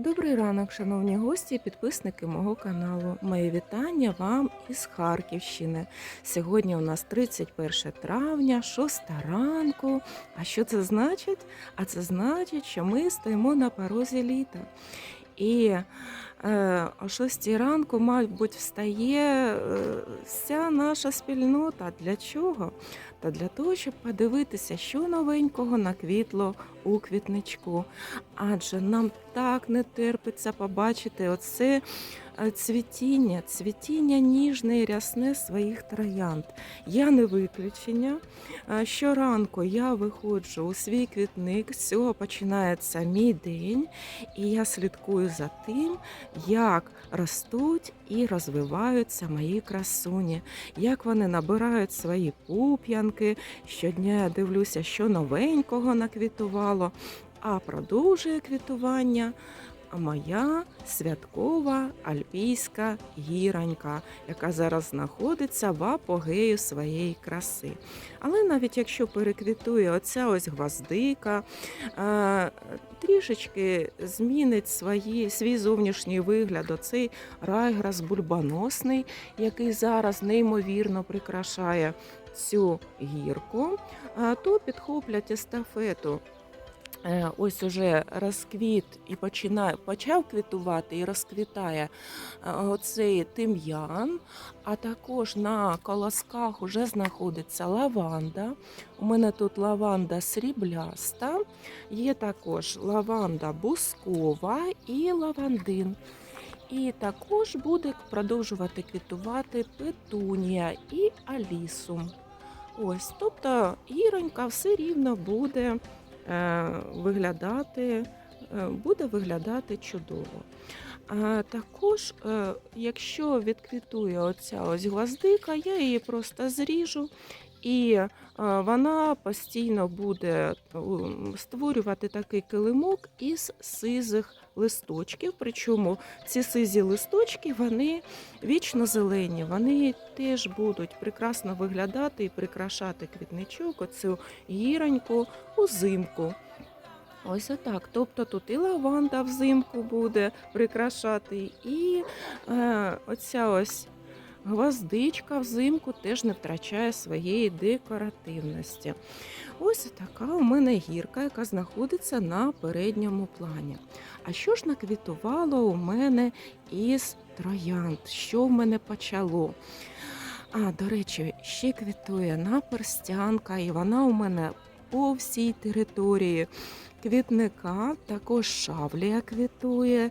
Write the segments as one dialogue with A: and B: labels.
A: Добрий ранок, шановні гості і підписники мого каналу. Моє вітання вам із Харківщини. Сьогодні у нас 31 травня, 6 ранку. А що це значить? А це значить, що ми стоїмо на порозі літа. І е, о 6 ранку, мабуть, встає е, вся наша спільнота. Для чого? Та для того, щоб подивитися, що новенького наквітло у квітничку. Адже нам так не терпиться побачити оце цвітіння, цвітіння ніжне і рясне своїх троянд. Я не виключення. Щоранку я виходжу у свій квітник, з цього починається мій день, і я слідкую за тим, як ростуть і розвиваються мої красуні, як вони набирають свої пуп'янки. Щодня я дивлюся, що новенького наквітувало, а продовжує квітування. Моя святкова альпійська гіранька, яка зараз знаходиться в апогею своєї краси. Але навіть якщо переквітує оця ось гвоздика, трішечки змінить свої, свій зовнішній вигляд, оцей райграс бульбоносний, який зараз неймовірно прикрашає цю гірку, то підхоплять естафету. Е, Ось уже розквіт і починає, почав квітувати і розквітає е, оцей тим'ян, а також на колосках вже знаходиться лаванда. У мене тут лаванда срібляста, є також лаванда бускова і лавандин. І також буде продовжувати квітувати петунія і алісум. Ось, тобто гіронька все рівно буде виглядати, е, буде виглядати чудово. Також, е, якщо відквітує оця ось гвоздика, я її просто зріжу. І е, вона постійно буде створювати такий килимок із сизих листочків. Причому ці сизі листочки вони вічно зелені, вони теж будуть прекрасно виглядати і прикрашати квітничок, оцю гіроньку узимку. Ось отак. Тобто тут і лаванда взимку буде прикрашати, і е, оця ось гвоздичка взимку теж не втрачає своєї декоративності. Ось така у мене гірка, яка знаходиться на передньому плані. А що ж наквітувало у мене із троянд? Що в мене почало? А, до речі, ще квітує наперстянка, і вона у мене по всій території квітника, також шавлія квітує.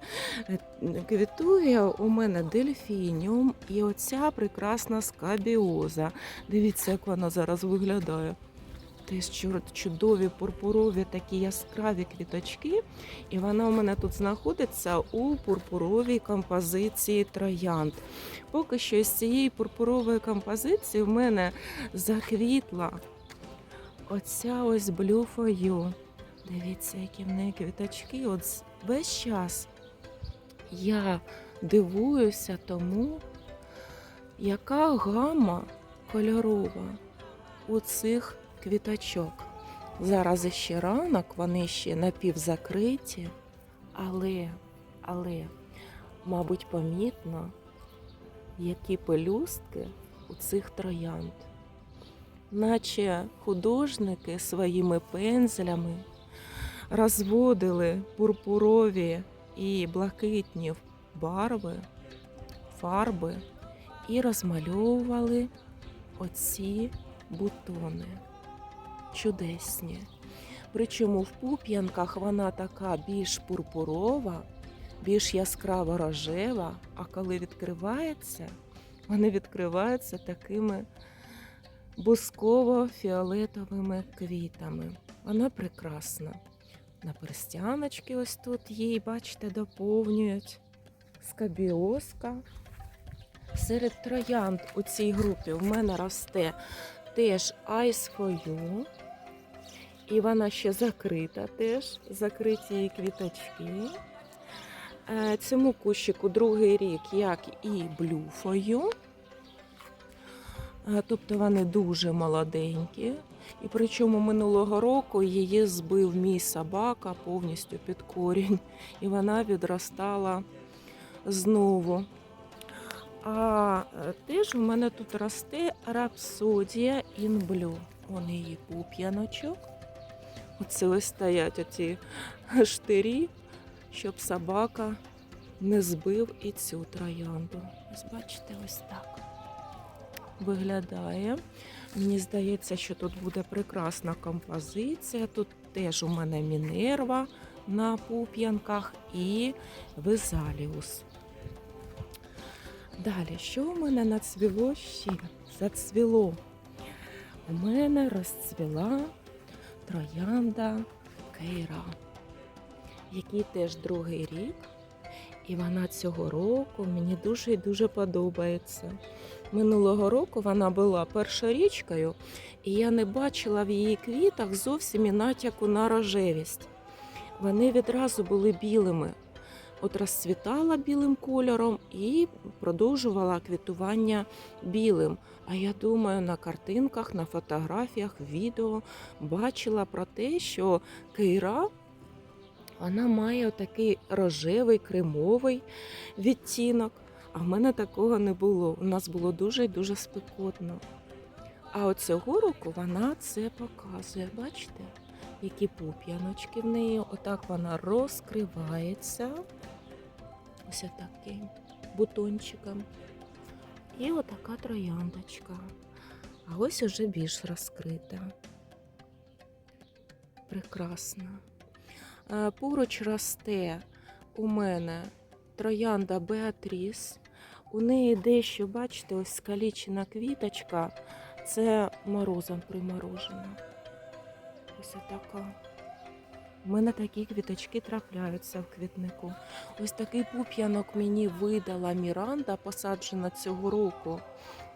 A: Квітує у мене дельфініум і оця прекрасна скабіоза. Дивіться, як вона зараз виглядає. Теж чудові пурпурові такі яскраві квіточки, і вона у мене тут знаходиться у пурпуровій композиції троянд. Поки що з цієї пурпурової композиції в мене заквітла оця ось блюфою. Дивіться, які в неї квіточки. От весь час я дивуюся тому, яка гама кольорова у цих квіточок. Зараз ще ранок, вони ще напівзакриті, але, але, мабуть, помітно, які пелюстки у цих троянд. Наче художники своїми пензлями розводили пурпурові і блакитні барви, фарби і розмальовували оці бутони чудесні. Причому в пуп'янках вона така більш пурпурова, більш яскраво рожева, а коли відкривається, вони відкриваються такими бусково-фіолетовими квітами. Вона прекрасна. На перстяночки ось тут їй, бачите, доповнюють. Скабіозка. Серед троянд у цій групі в мене росте теж Ice. І вона ще закрита теж, закриті її квіточки. Е, Цьому кущику другий рік, як і блюфою. Е, Тобто вони дуже молоденькі. І причому минулого року її збив мій собака повністю під корінь, і вона відростала знову. А е, теж у мене тут росте рапсодія інблю. Он її пуп'яночок. Оце ось стоять оці штирі, щоб собака не збив і цю троянду. Ось бачите, ось так виглядає. Мені здається, що тут буде прекрасна композиція. Тут теж у мене Мінерва на пуп'янках і Везаліус. Далі, що у мене нацвіло ще? Зацвіло. У мене розцвіла троянда Кейра, який теж другий рік. І вона цього року мені дуже і дуже подобається. Минулого року вона була першорічкою, і я не бачила в її квітах зовсім і натяку на рожевість. Вони відразу були білими. От розцвітала білим кольором і продовжувала квітування білим. А я думаю, на картинках, на фотографіях, відео бачила про те, що Кейра вона має такий рожевий, кремовий відтінок. А в мене такого не було. У нас було дуже і дуже спекотно. А от цього року вона це показує. Бачите, які пуп'яночки в неї. Отак вона розкривається. Ось таким бутончиком. І отака трояндочка. А ось уже більш розкрита. Прекрасно. Е, Поруч росте у мене троянда Беатріс. У неї дещо, бачите, ось скалічена квіточка. Це морозом приморожена. Ось така. У мене такі квіточки трапляються в квітнику. Ось такий пуп'янок мені видала Міранда, посаджена цього року.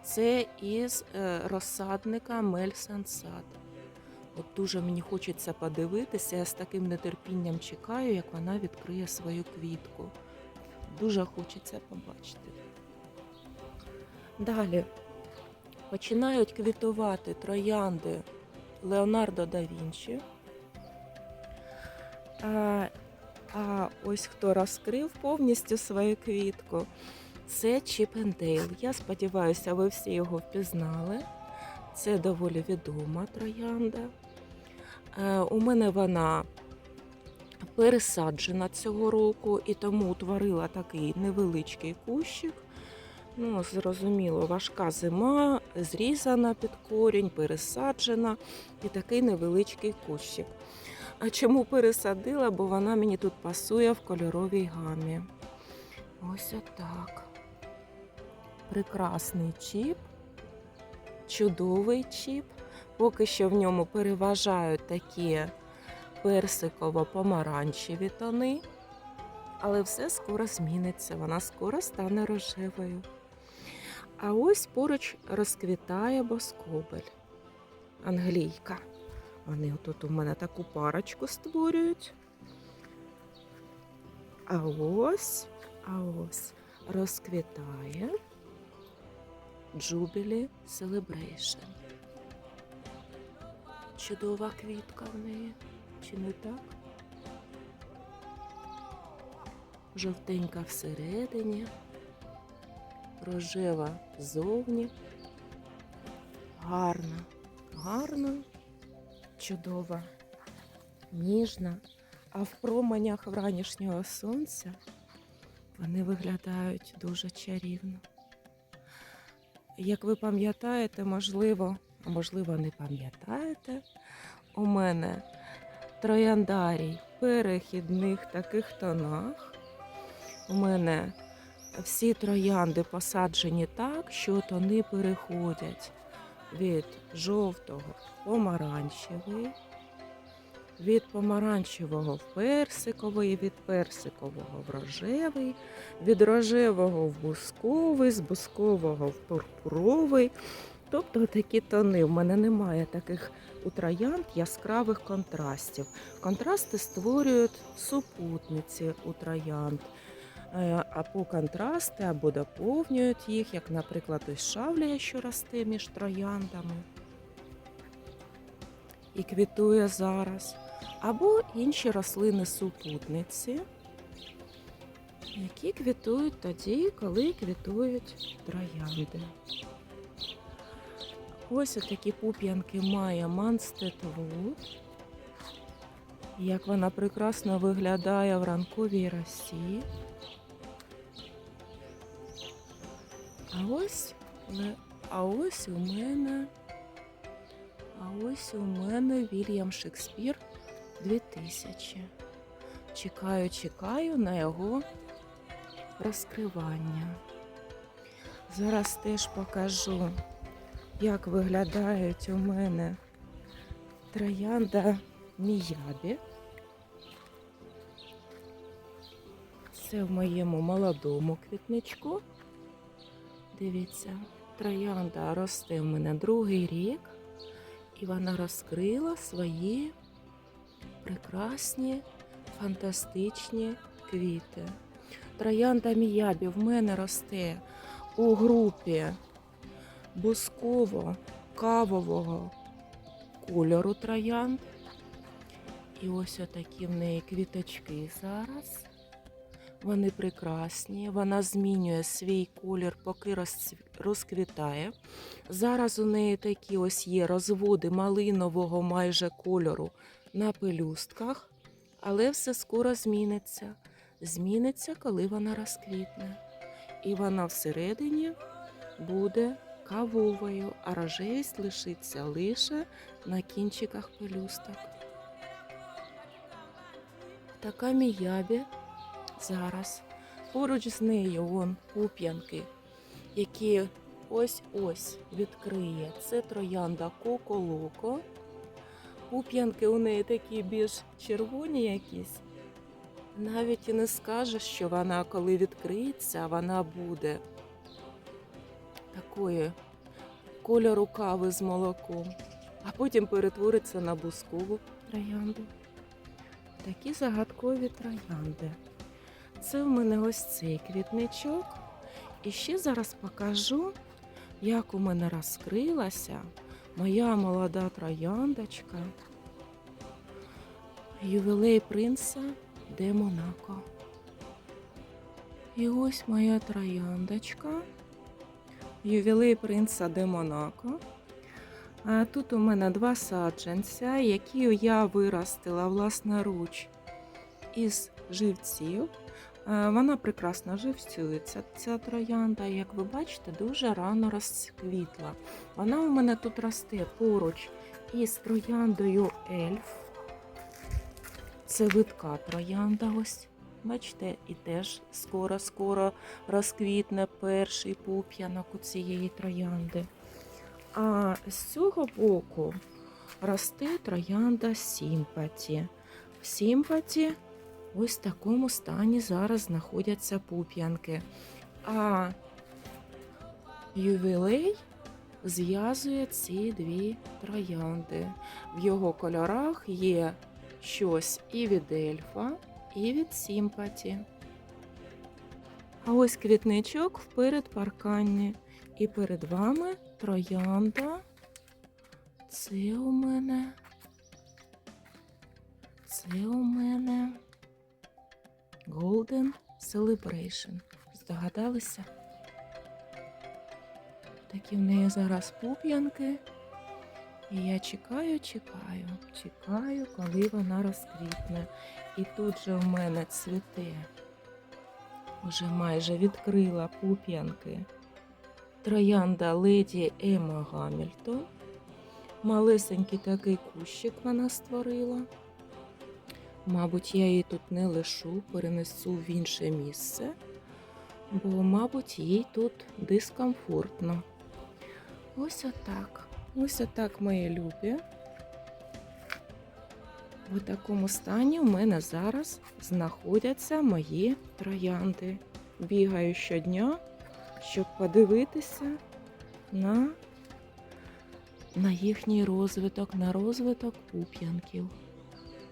A: Це із е, розсадника Мельсансад. От дуже мені хочеться подивитися. Я з таким нетерпінням чекаю, як вона відкриє свою квітку. Дуже хочеться побачити. Далі починають квітувати троянди Леонардо да Вінчі. А, а ось хто розкрив повністю свою квітку. Це Чіпендейл. Я сподіваюся, ви всі його впізнали. Це доволі відома троянда. Е, У мене вона пересаджена цього року і тому утворила такий невеличкий кущик. Ну, зрозуміло, важка зима, зрізана під корінь, пересаджена і такий невеличкий кущик. А чому пересадила? Бо вона мені тут пасує в кольоровій гамі. Ось отак. Прекрасний чіп, чудовий чіп. Поки що в ньому переважають такі персиково-помаранчеві тони, але все скоро зміниться, вона скоро стане рожевою. А ось поруч розквітає боскобель, англійка. Вони тут у мене таку парочку створюють. А ось, а ось розквітає Jubilee Celebration. Чудова квітка в неї, чи не так? Жовтенька всередині, рожева ззовні. Гарна, гарна, чудова, ніжна, а в променях вранішнього сонця вони виглядають дуже чарівно. Як ви пам'ятаєте, можливо, можливо, не пам'ятаєте, у мене трояндарій перехідних таких тонах. У мене всі троянди посаджені так, що тони переходять від жовтого в помаранчевий, від помаранчевого в персиковий, від персикового в рожевий, від рожевого в бусковий, з бускового в пурпуровий. Тобто такі тони. У мене немає таких у троянд яскравих контрастів. Контрасти створюють супутниці у троянд. Е, або контрасти, або доповнюють їх, як, наприклад, ось шавлія, що росте між трояндами і квітує зараз, або інші рослини супутниці, які квітують тоді, коли квітують троянди. Ось такі пуп'янки має Манстетвуд. Як вона прекрасно виглядає в ранковій росі. А ось, а ось у мене, а ось у мене Вільям Шекспір 2000. Чекаю, чекаю на його розкривання. Зараз теж покажу, як виглядають у мене троянда Міябі. Це в моєму молодому квітничку. Дивіться, троянда росте в мене другий рік, і вона розкрила свої прекрасні, фантастичні квіти. Троянда Міябі в мене росте у групі бусково-кавового кольору троянд. І ось отакі в неї квіточки зараз. Вони прекрасні. Вона змінює свій колір, поки розквітає. Зараз у неї такі ось є розводи малинового майже кольору на пелюстках, але все скоро зміниться. Зміниться, коли вона розквітне. І вона всередині буде кавовою, а рожевість лишиться лише на кінчиках пелюсток. Така міябі зараз. Поруч з нею вон пуп'янки, які ось-ось відкриє. Це троянда Коко-Локо. Пуп'янки у неї такі більш червоні якісь. Навіть і не скажеш, що вона, коли відкриється, вона буде такої кольору кави з молоком, а потім перетвориться на бускову троянду. Такі загадкові троянди. Це в мене ось цей квітничок. І ще зараз покажу, як у мене розкрилася моя молода трояндочка. Ювілей принца де Монако. І ось моя трояндочка. Ювілей принца де Монако. А тут у мене два саджанця, які я виростила власноруч із живців. Е, Вона прекрасно живцюється. Ця троянда, як ви бачите, дуже рано розквітла. Вона у мене тут росте поруч із трояндою ельф. Це видка троянда. Ось. Бачите, і теж скоро-скоро розквітне перший пуп'янок у цієї троянди. А з цього боку росте троянда Сімпаті. Сімпаті ось в такому стані зараз знаходяться пуп'янки. А ювілей зв'язує ці дві троянди. В його кольорах є щось і від ельфа, і від Сімпаті. А ось квітничок в передпарканні. І перед вами троянда. Це у мене. Це у мене Golden Celebration. Здогадалися? Такі в неї зараз пуп'янки. І я чекаю, чекаю, чекаю, коли вона розквітне. І тут же в мене цвіте. Уже майже відкрила пуп'янки. Троянда леді Ема Гамільтон. Малесенький такий кущик вона створила. Мабуть, я її тут не лишу, перенесу в інше місце, бо, мабуть, їй тут дискомфортно. Ось отак. Ось отак, мої любі. В такому стані у мене зараз знаходяться мої троянди. Бігаю щодня, щоб подивитися на, на їхній розвиток, на розвиток пуп'янків.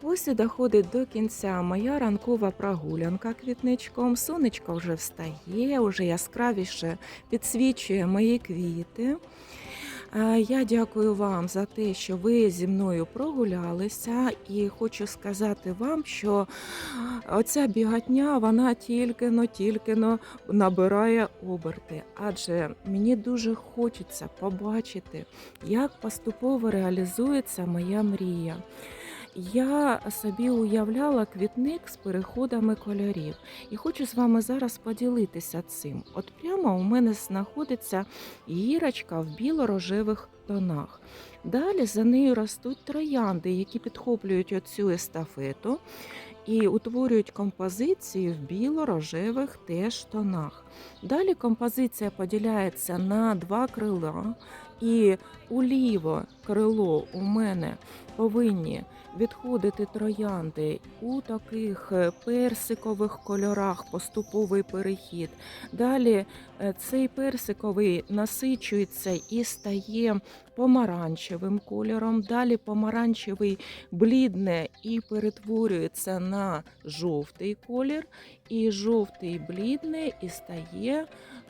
A: Ось і доходить до кінця моя ранкова прогулянка квітничком. Сонечко вже встає, вже яскравіше підсвічує мої квіти. Е, Я дякую вам за те, що ви зі мною прогулялися, і хочу сказати вам, що оця бігатня вона тільки-но, тільки-но набирає оберти, адже мені дуже хочеться побачити, як поступово реалізується моя мрія. Я собі уявляла квітник з переходами кольорів і хочу з вами зараз поділитися цим. От прямо у мене знаходиться гірочка в біло-рожевих тонах. Далі за нею ростуть троянди, які підхоплюють оцю естафету і утворюють композиції в біло-рожевих теж тонах. Далі композиція поділяється на два крила, і у ліво крило у мене повинні відходити троянди у таких е, персикових кольорах, поступовий перехід. Далі е, цей персиковий насичується і стає помаранчевим кольором. Далі помаранчевий блідне і перетворюється на жовтий колір, і жовтий блідне і стає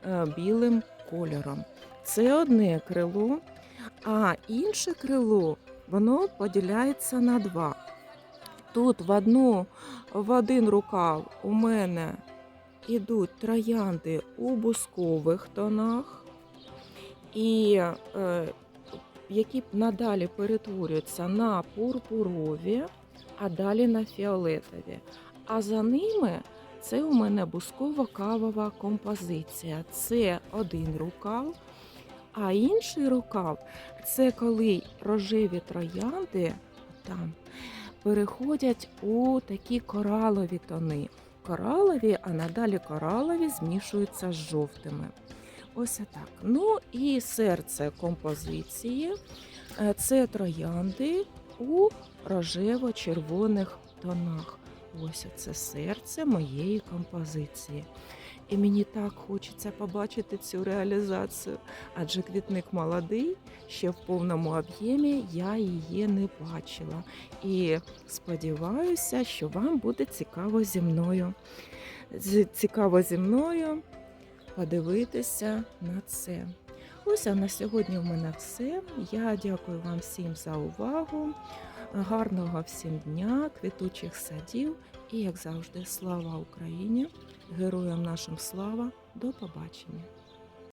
A: е, білим кольором. Це одне крило, а інше крило воно поділяється на два. Тут в одну в один рукав у мене йдуть троянди у бускових тонах, і е, які надалі перетворюються на пурпурові, а далі на фіолетові. А за ними це у мене бусково-кавова композиція. Це один рукав, а інший рукав це коли рожеві троянди там переходять у такі коралові тони. Коралові, а надалі коралові змішуються з жовтими. Ось так. Ну і серце композиції це троянди у рожево-червоних тонах. Ось це серце моєї композиції. І мені так хочеться побачити цю реалізацію, адже квітник молодий, ще в повному об'ємі я її не бачила. І сподіваюся, що вам буде цікаво зі мною. Цікаво зі мною подивитися на це. Ось а на сьогодні в мене все. Я дякую вам всім за увагу. Гарного всім дня, квітучих садів і, як завжди, слава Україні! Героям нашим слава! До побачення!